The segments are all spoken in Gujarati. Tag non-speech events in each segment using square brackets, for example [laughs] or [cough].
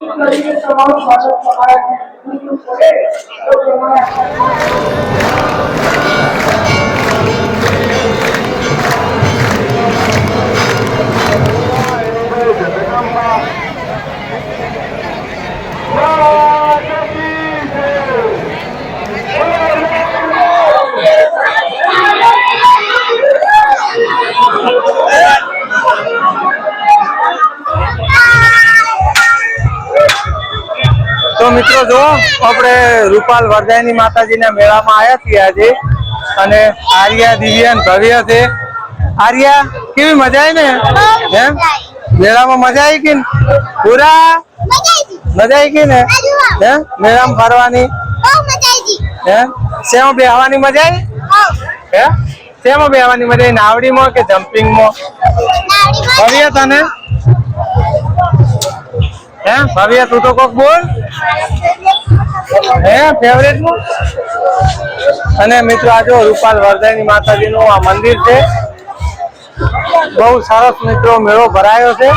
তোমার সবাই তোমার મિત્રો જો આપણે રૂપાલ વરદાયની માતાજીના મેળામાં આવ્યા છીએ આજે. અને આર્યા દિવ્યાન ભવ્ય છે. આર્યા કેવી મજા આવી ને? એમ? મેળામાં મજા આવી કે ને? પૂરા? મજા આવી. કે ને? હે મેળામાં ફરવાની? હે શેમાં બેહવાની મજા આવી? હે? શેમાં બેહવાની મજા આવી? નાવડીમાં કે જમ્પિંગમાં? ભવ્ય તને? હે? ભવ્ય તું તો કોક બોલ. હે ફેવરેટનું? અને મિત્રો, આ જો રૂપાલ વરદાયની માતાજી નું આ મંદિર છે. બહુ સરસ મિત્રો, મેળો ભરાયો છે.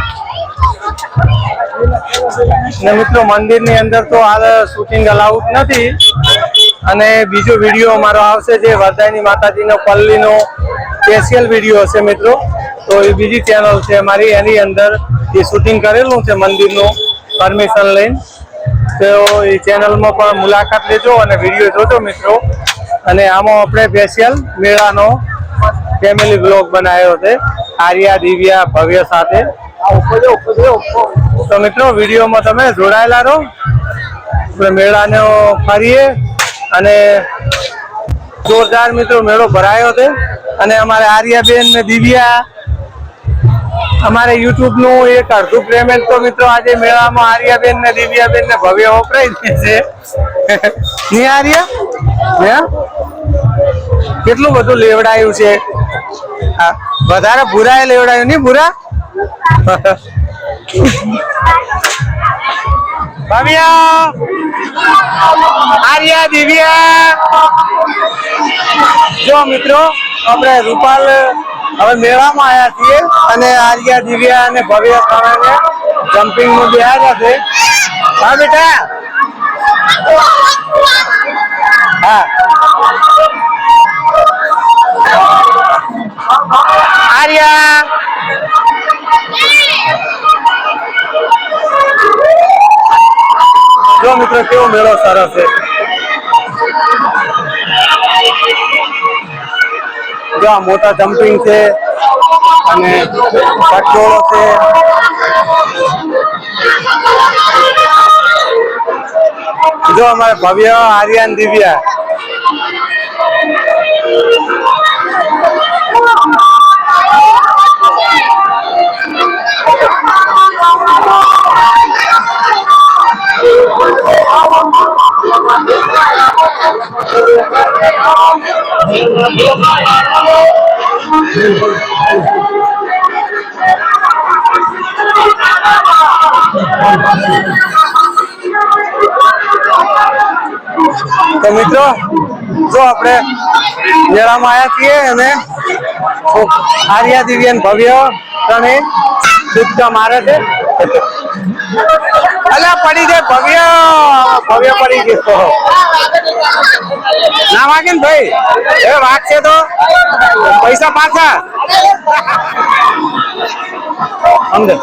ને મિત્રો મંદિરની અંદર તો હાલ શૂટિંગ અલાઉડ નથી. અને બીજો વીડિયો અમારો આવશે જે વરદાયની માતાજીનો પલ્લીનો સ્પેશિયલ વીડિયો હશે મિત્રો. તો એ બીજી ચેનલ છે અમારી, એની અંદર એ શૂટિંગ કરેલું છે મંદિરનું પરમિશન લઈને. તો એ ચેનલમાં પણ મુલાકાત લેજો અને વીડિયો જોજો મિત્રો. અને આમાં આપણે સ્પેશિયલ મેળાનો ફેમિલી બ્લોગ બનાવ્યો છે. આર્યા, દિવ્યા, ભવ્ય સાથે. તો મિત્રો, વિડીયોમાં તમે જોડાયેલા રહો. આપણે મેળાનો ફરીએ અને જોરદાર મિત્રો મેળો ભરાયો છે. અને અમારે આર્યાબેન ને દિવ્યા અમારે યુટ્યુબનું એક અડધું પેમેન્ટ તો મિત્રો આજે મેળામાં આર્યાબેન ને દિવ્યાબેન ને ભવ્ય વપરાય છે. ની આર્યા? હે? કેટલું બધું લેવડાયું છે? હા, વધારે ભૂરાએ લેવડાયું નહીં ભૂરા? ભવ્યા! આર્યા દિવ્યા! જો મિત્રો આપણે રૂપાલ હવે મેળામાં આવ્યા છીએ અને આર્યા, દિવ્યા અને ભવ્ય ત્રણેયને જમ્પિંગનું બેહાડ્યા છે હા, બેટા? હા. આર્યા? જો મિત્રો, કેવો મેળો સરસ છે. જો આ મોટા ડમ્પિંગ છે અને પટોળો છે. જો અમારે ભવ્ય આર્યન દિવ્યા. તો મિત્રો, જો આપણે મેળામાં આવ્યા છીએ અને આર્યા દિવ્યન ભવ્ય ત્રણે કૂદકા મારે છે. અલા પડી જાય ભવ્ય ભવ્ય પડી ગયો. ના વાગે ને ભાઈ એ વાગશે તો પૈસા પાછા અંદર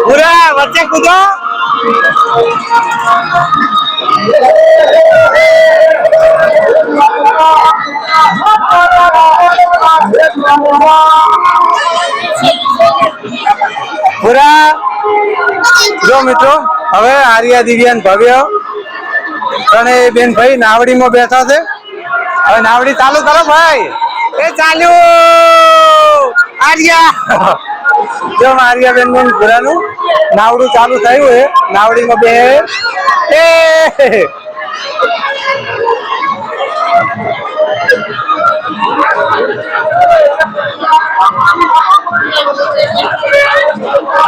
પૂરા વચ્ચે કૂદો પૂરા. જો મિત્રો, હવે આર્યા દિવ્યાન ભવ્ય. અને બેન ભાઈ નાવડીમાં બેઠા છે. હવે નાવડી ચાલુ કરો ભાઈ. એ ચાલ્યું આર્યા. જો આર્યા બેનનું ભૂરાનું નાવડું ચાલુ થયું છે. નાવડીમાં બે. એ.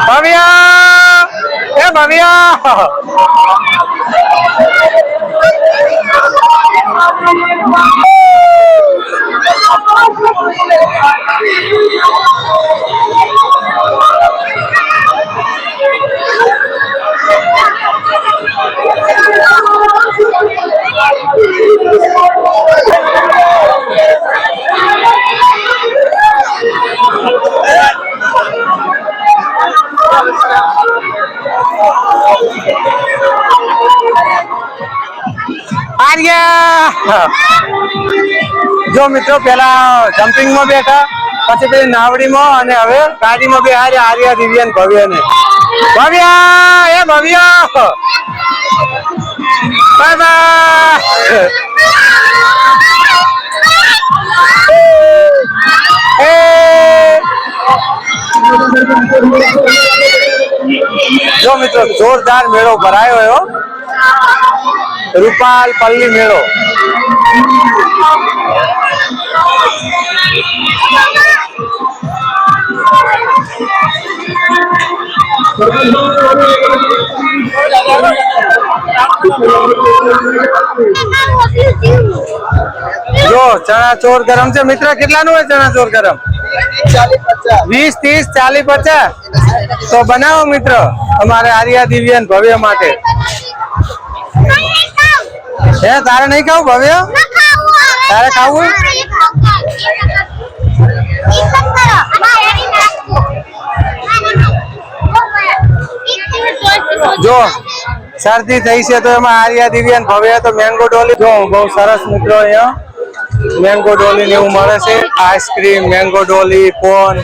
마미야! 야, 마미야! [laughs] જો મિત્રો પેલા જમ્પિંગમાં બેઠા, પછી પેલી નાવડીમાં અને હવે ગાડીમાં બે હારે આર્યા દિવ્ય ભવ્ય ને ભવ્ય! એ ભવ્ય! Bye bye! જો મિત્રો, જોરદાર મેળો ભરાયો રૂપાલ પલ્લી મેળો. જો, ચણા ચોર ગરમ છે. મિત્ર, કેટલાનું હોય ચણા ચોર ગરમ? વીસ, ત્રીસ, ચાલીસ, પચાસ? તો બનાવો મિત્ર, અમારે આર્યા દિવ્યન ભવ્ય માટે. હે, તારે નહીં ખાવું ભવ્ય? તારે ખાવું? જો, શરદી થઈ છે તો એમાં આર્યા દિવ્યન ભવ્ય તો મેંગો ડોલી જો, બહુ સરસ મિત્રો અહીંયા. મેંગો ડોલી ને એવું મળે છે. Ice cream mango dolly cone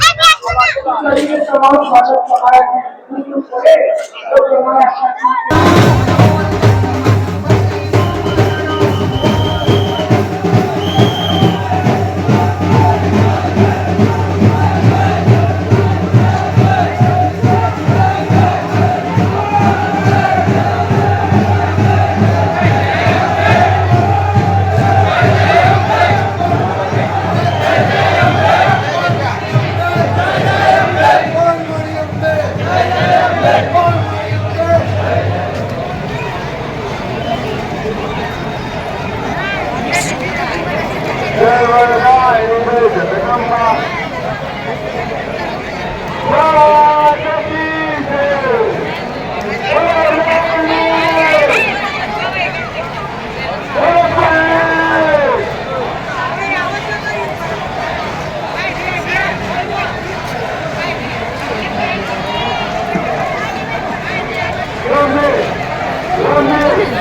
Run,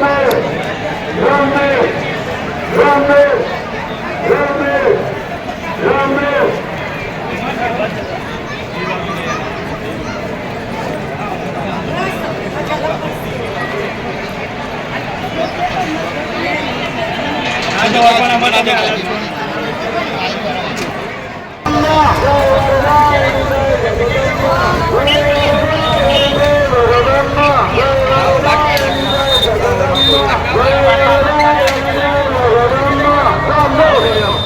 man! Run, man! Run, man! Let's go.